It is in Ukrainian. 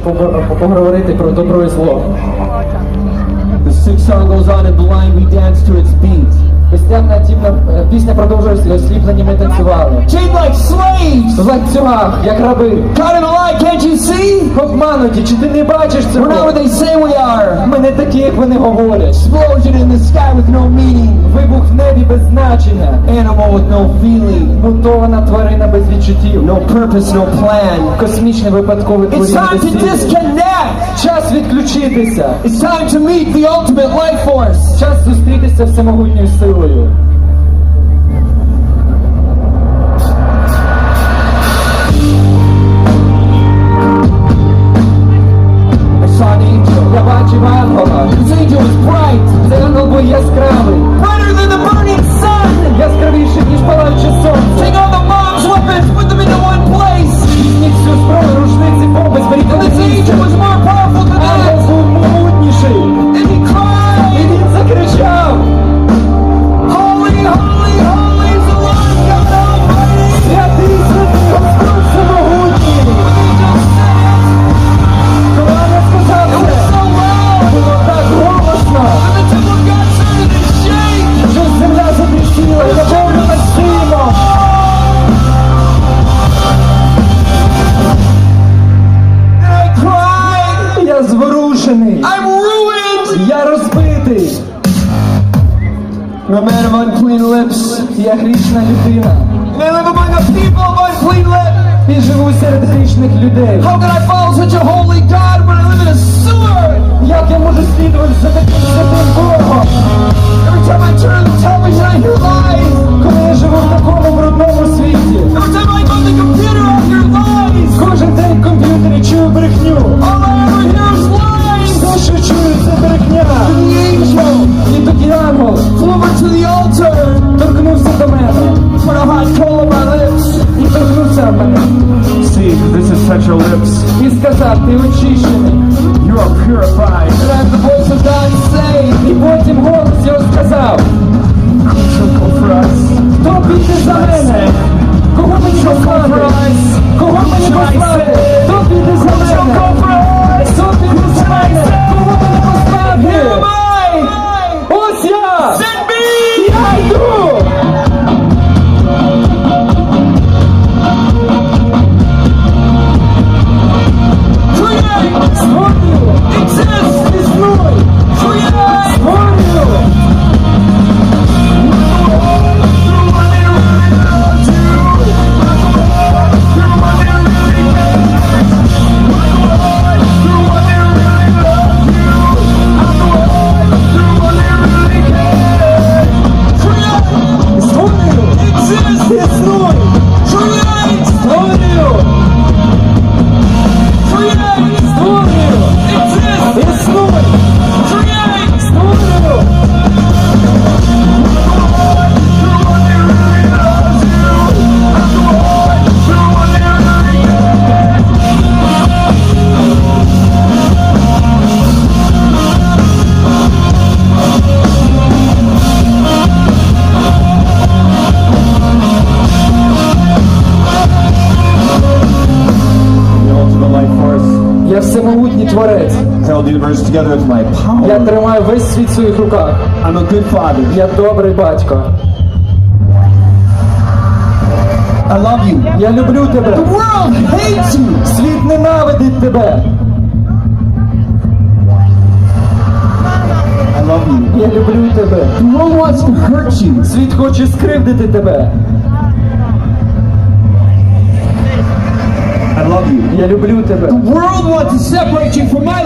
пог- поговорити про добро і зло. The sixth song goes on and blind we dance to its beat. Пісня, тімна, е, пісня продовжується, осліплені ми танцювали. Chained like slaves! В ланцюгах, як раби. Caught in a lie, can't you see? Обмануті, чи ти не бачиш We're not what they say we are. Ми не такі, як вони говорять. Explosion in the sky with no meaning. Вибух в небі без значення. Animal with no feeling. Мутована тварина без відчуттів. No purpose, no plan. Космічне випадкове It's time to disconnect. Час відключитися. It's time to meet the ultimate life force. Час зустрітися всемогутньою силою. A man of unclean lips. Я грішна людина. I live among a people of unclean lips. І живу серед грішних людей. How can I follow such a holy God when I live in a sewer? Як я можу слідувати за таким святим Богом, Every time I turn the television, I hear lies. коли я живу в такому брудному світі? Every time I go to the computer, I hear lies. Кожен день в комп'ютері чую брехню. All I ever hear is lies. Все, що чую, це брехня. altar, торкнувся до мене put a hot coal on my lips. і торкнувся в мене. See, this is touch your lips. І сказав, ти очищений. You are purified. And I have the voice of God say, І потім голос його сказав, Go for us. хто піде за мене? Кого мені послати? Кого мені послати? Я всемогутній творець. Held the universe together with my power. Я тримаю весь світ в своїх руках. I'm a good father. Я добрий батько. I love you. Я люблю тебе. The world hates you. Світ ненавидить тебе. I love you. Я люблю тебе. The world wants to hurt you. Світ хоче скривдити тебе. I love you. Я люблю тебе. The world wants to separate you from my